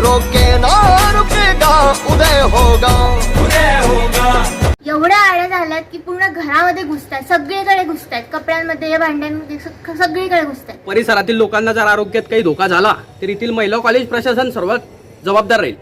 रोके ना रुकेगा उदय होगा। उदय होगा। एवढ्या आड्या झाल्यात की पूर्ण घरामध्ये घुसतात सगळीकडे घुसतात कपड्यांमध्ये भांड्यांमध्ये स- सगळीकडे घुसतात परिसरातील लोकांना जर आरोग्यात काही धोका झाला तर येथील महिला कॉलेज प्रशासन सर्वात जबाबदार राहील.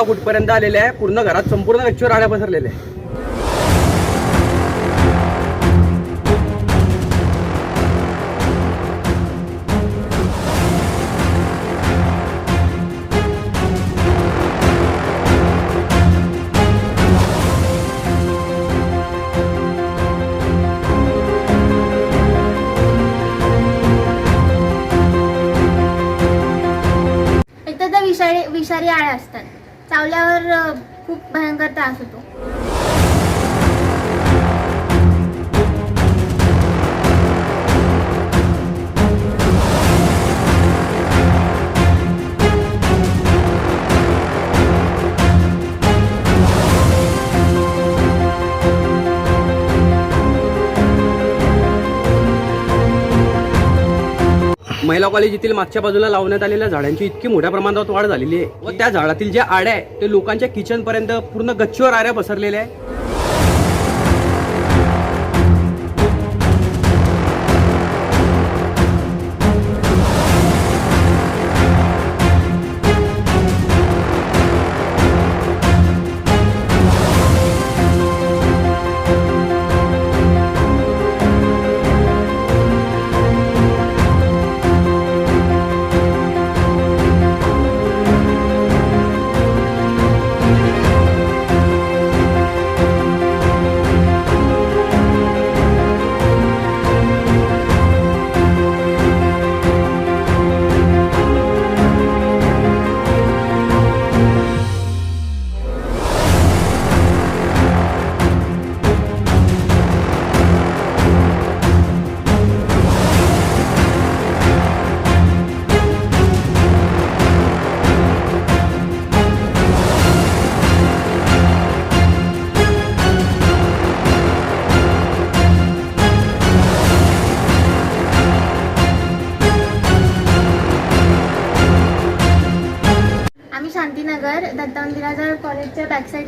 आता कुठपर्यंत आलेले आहे. पूर्ण घरात संपूर्ण गच्चीवर आड्या पसरलेले आहे. त्या विषारी विषारी आळ्या असतात. चावल्यावर खूप भयंकर त्रास होतो. महिला कॉलेज येथील मागच्या बाजूला लावण्यात आलेल्या झाडांची इतकी मोठ्या प्रमाणात वाढ झालेली आहे. व त्या झाडातील ज्या आड्या आहे ते लोकांच्या किचन पर्यंत पूर्ण गच्चीवर आऱ्या पसरलेल्या आहे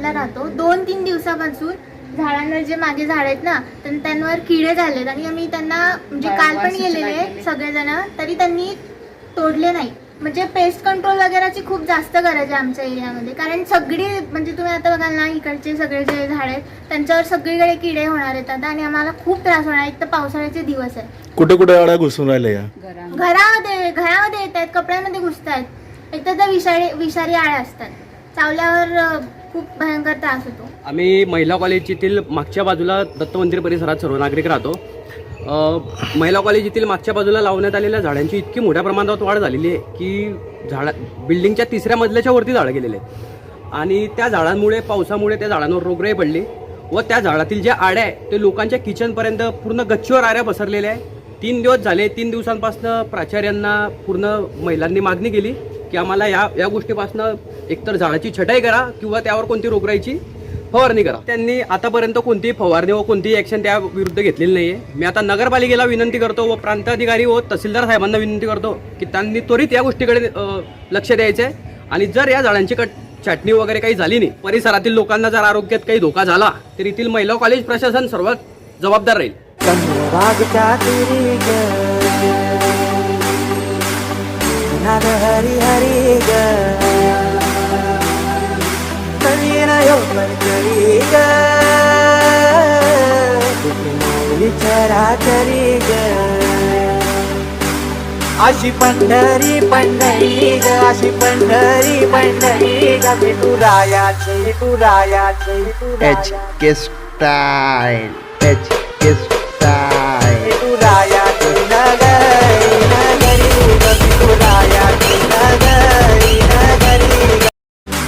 बॅकसाईडला राहतो. दोन तीन दिवसापासून झाडांवर जे मागे झाड आहेत ना तर त्यांवर किडे झालेत आणि आम्ही त्यांना म्हणजे काल पण गेलेले सगळेजण तरी त्यांनी तोडले नाही. म्हणजे पेस्ट कंट्रोल वगैरेची खूप जास्त गरज आहे आमच्या एरियामध्ये. कारण सगळी म्हणजे तुम्ही आता बघाल ना इकडचे सगळे जे झाड आहेत त्यांच्यावर सगळीकडे किडे होणार आहेत आता आणि आम्हाला खूप त्रास होणार एक तर पावसाळ्याचे दिवस आहे कुठे कुठे अड्या घुसून राहिल्या या? घरामध्ये. घरामध्ये येत आहेत कपड्यांमध्ये घुसतात एक तर त्या विषारी विषारी आळ्या असतात. चावल्यावर खूप भयंकर त्रास होतो. आम्ही महिला कॉलेज येथील मागच्या बाजूला दत्त मंदिर परिसरात सर्व नागरिक राहतो. अ, महिला कॉलेज येथील मागच्या बाजूला लावण्यात आलेल्या झाडांची इतकी मोठ्या प्रमाणात वाढ झालेली आहे की झाडा बिल्डिंगच्या तिसऱ्या मजल्याच्या वरती झाडं गेलेले आहेत. आणि त्या झाडांमुळे पावसामुळे त्या झाडांवर रोगराई पडली. व त्या झाडातील ज्या आड्या आहे ते लोकांच्या किचनपर्यंत पूर्ण गच्चीवर आऱ्या पसरलेल्या आहे तीन दिवस झाले तीन दिवसांपासून प्राचार्यांना पूर्ण महिलांनी मागणी केली की आम्हाला या या गोष्टीपासून एकतर झाडाची छटाई करा किंवा त्यावर कोणती रोगराईची फवारणी करा. त्यांनी आतापर्यंत कोणतीही फवारणी व कोणतीही ॲक्शन त्या विरुद्ध घेतलेली नाही आहे मी आता नगरपालिकेला विनंती करतो व प्रांताधिकारी व तहसीलदार साहेबांना विनंती करतो की त्यांनी त्वरित या गोष्टीकडे लक्ष द्यायचं आहे आणि जर या झाडांची कट छाटणी वगैरे काही झाली नाही परिसरातील लोकांना जर आरोग्यात काही धोका झाला तर येथील महिला कॉलेज प्रशासन सर्वात जबाबदार राहील. हरी हरी मन करी ग विचारा करी ग अशी पंढरी पंढरी ग अशी पंढरी पंढरी ग तुरायाची तुरायाची H K style H K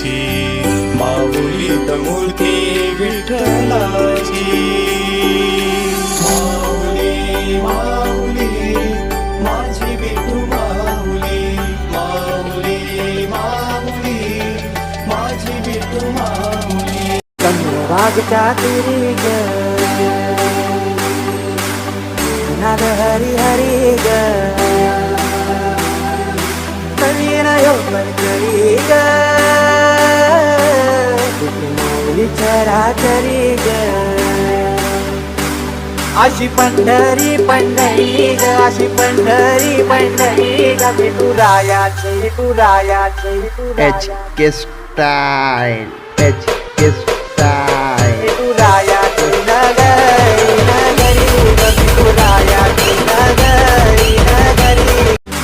पळ्याची माऊलीत विठ्ठलाची माऊली माऊली, माझी विठू माऊली। माऊली माऊली, माझी विठू माऊली। तिरी नाद हरी हरी ग नवीन यौवन करी ग चराचरी ग अशी पंढरी पंढरी ग अशी पंढरी पंढरी ग विठुरायाची विठुरायाची H K style H K style. विठुरायाची नगरी नगरी विठुरायाची नगरी.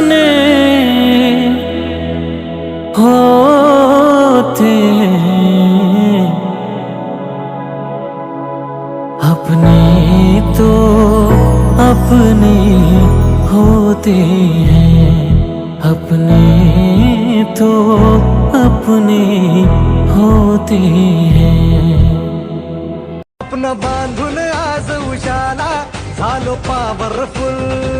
सपने होते अपने तो अपने होते हैं। अपने तो अपने होते हैं। अपना बांधून आज उशाला झालो पॉवरफुल।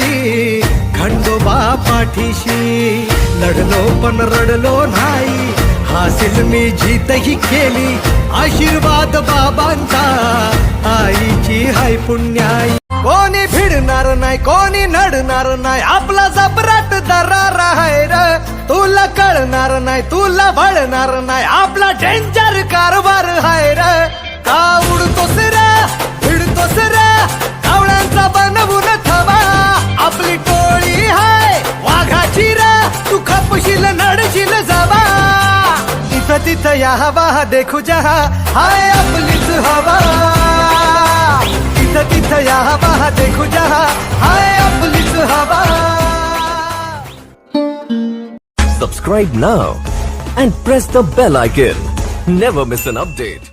खंडोबा पाठीशी लढलो पण रडलो नाही. हासिल मी जीतही केली आशीर्वाद बाबांचा. आईची हाय पुण्याई. कोणी भिडणार नाही कोणी नडणार नाही आपला जबराट दरार आहे र. तुला कळणार नाही तुला भळणार नाही आपला डेंजर कारभार आहे र. का उडतोस रे भिडतोस रे? कावळ्यांचा बनवून थवा आपली टोळी हाय वाघाची रे तू खपशील, नडशील जावा इथं तिथं या हवा, देखू जहा, हाय आपलीच हवा इथं तिथं या हवा, देखू जहा, हाय आपलीच हवा Subscribe now and press the bell icon. Never miss an update.